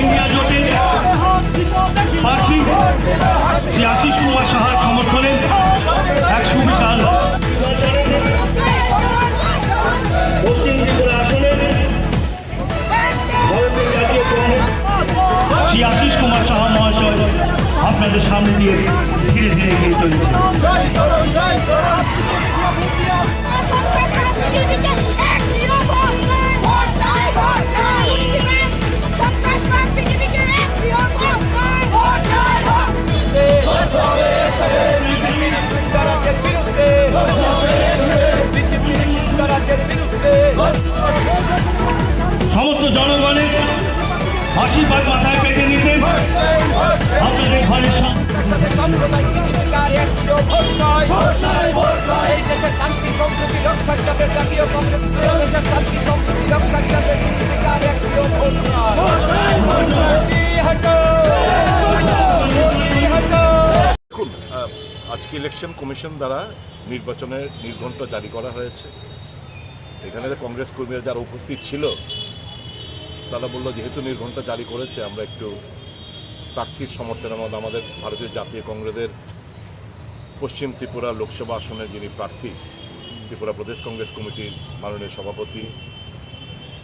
India জোটের প্রার্থী শ্রী আশিস কুমার সাহার সমর্থনে এক সুবিশাল পশ্চিম ত্রিপুরা আসনে ভারতের শ্রী আশিস কুমার সাহা মহাশয় আপনাদের সামনে দিয়ে ধীরে ধীরে এগিয়ে চলেছে। আশীর্বাদ মাথায় পেতে আপনাদের আজকে ইলেকশন কমিশন দ্বারা নির্বাচনের নির্ঘণ্ট জারি করা হয়েছে। এখানে কংগ্রেস কর্মীরা যারা উপস্থিত ছিল তারা বলল, যেহেতু নির্ঘণ্ট জারি করেছে, আমরা একটু প্রার্থীর সমর্থনের মধ্যে আমাদের ভারতীয় জাতীয় কংগ্রেসের পশ্চিম ত্রিপুরা লোকসভা আসনের যিনি প্রার্থী, ত্রিপুরা প্রদেশ কংগ্রেস কমিটির মাননীয় সভাপতি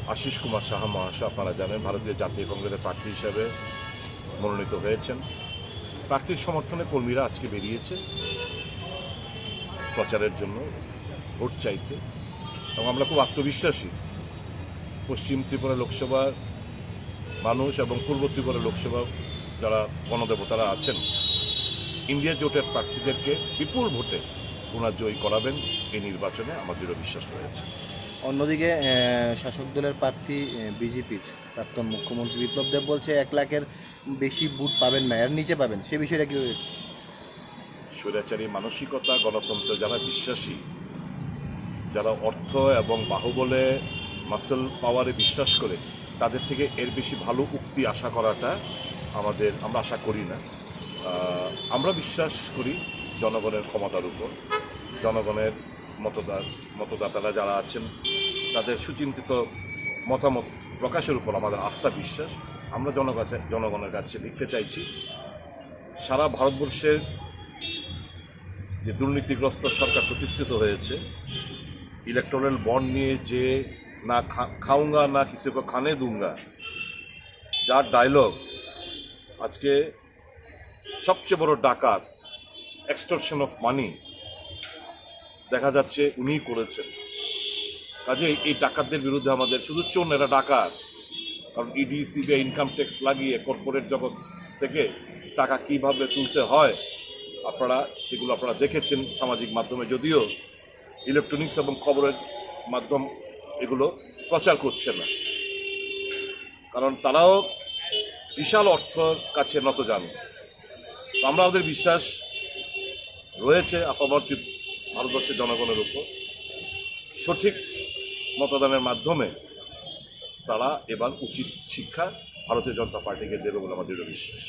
আশিস কুমার সাহা মহাশয়, আপনারা জানেন, ভারতীয় জাতীয় কংগ্রেসের প্রার্থী হিসেবে মনোনীত হয়েছেন। প্রার্থীর সমর্থনে কর্মীরা আজকে বেরিয়েছে প্রচারের জন্য, ভোট চাইতে। এবং আমরা খুব আত্মবিশ্বাসী। পশ্চিম ত্রিপুরা লোকসভার মানুষ এবং পূর্ব ত্রিপুরা লোকসভা যারা গণদেবতারা আছেন ইন্ডিয়া জোটের প্রার্থীদেরকে বিপুল ভোটে ওনার জয়ী করাবেন এই নির্বাচনে আমার দৃঢ় বিশ্বাস রয়েছে। অন্যদিকে শাসক দলের প্রার্থী বিজেপির প্রাক্তন মুখ্যমন্ত্রী বিপ্লব দেব বলছে এক লাখের বেশি বুট পাবেন না এর নিচে পাবেন সে বিষয়টা কি স্বৈরাচারী মানসিকতা গণতন্ত্র যারা বিশ্বাসী যারা অর্থ এবং বাহুবলে মাসেল পাওয়ারে বিশ্বাস করে তাদের থেকে এর বেশি ভালো উক্তি আশা করাটা আমাদের, আমরা আশা করি না। আমরা বিশ্বাস করি জনগণের ক্ষমতার উপর। জনগণের মতদার, মতদাতারা যারা আছেন, তাদের সুচিন্তিত মতামত প্রকাশের উপর আমাদের আস্থা বিশ্বাস। আমরা জনকাছে জনগণের কাছে লিখতে চাইছি, সারা ভারতবর্ষের যে দুর্নীতিগ্রস্ত সরকার প্রতিষ্ঠিত হয়েছে ইলেকট্রাল বন্ড নিয়ে যে না খাউঙ্গা না কিছু কো খানে দুঙ্গা। যার ডায়লগ আজকে সবচেয়ে বড় ডাকাত এক্সটরশন অফ মানি দেখা যাচ্ছে উনিই করেছেন। কাজে এই ডাকাতদের বিরুদ্ধে আমাদের শুধু চোর না, এরা ডাকাত। কারণ ইডি সিবিআই ইনকাম ট্যাক্স লাগিয়ে কর্পোরেট জগৎ থেকে টাকা কীভাবে তুলতে হয় আপনারা সেগুলো আপনারা দেখেছেন সামাজিক মাধ্যমে যদিও ইলেকট্রনিক্স এবং খবরের মাধ্যম এগুলো প্রচার করছে না। কারণ তারাও বিশাল অর্থ কাছে নত তো আমরা আমাদের বিশ্বাস রয়েছে আপামর ভারতবর্ষের জনগণের উপর। সঠিক মতদানের মাধ্যমে তারা এবার উচিত শিক্ষা ভারতীয় জনতা পার্টিকে দেবে বলে আমাদের বিশ্বাস।